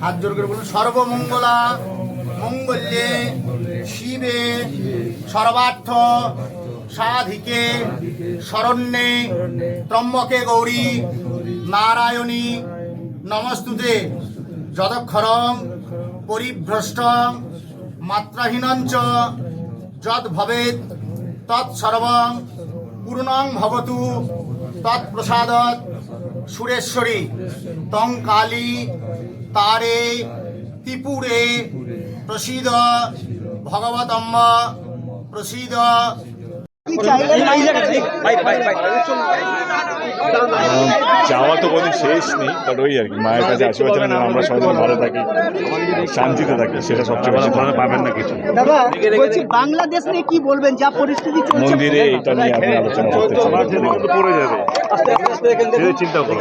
হাত জোর করে বলুন। সর্বমঙ্গলা, মঙ্গল্যে, শিবে, সর্বার্থ, সাধিকে, শরণ্যে, ত্রম্বকে গৌরী, নারায়ণী, নমস্তুতে। যদক্ষরং পরিভ্রষ্টং, মাত্রাহীনঞ্চ যদ ভবেত তৎসর্বং, পূর্ণং ভবতু, তৎপ্রসাদত সুরেশ্বরী তং কালী তারে ত্রিপুরে প্রসিদ্ধ ভগবতম্ব প্রসীদ চাওয়া তো কোনো শেষ নেই বাট ওই আর কি মায়ের কাছে আশীর্বাদ না আমরা সবাই যেন ভালো থাকি শান্তিতে থাকি সেটা সবচেয়ে বেশি ভালো পাবেন না কিছু দাদা বলছি বাংলাদেশ নিয়ে কি বলবেন যা পরিস্থিতি চলছে মন্দিরে এটা নিয়ে আপনি আলোচনা করতে চান পড়ে যাবে চিন্তা করো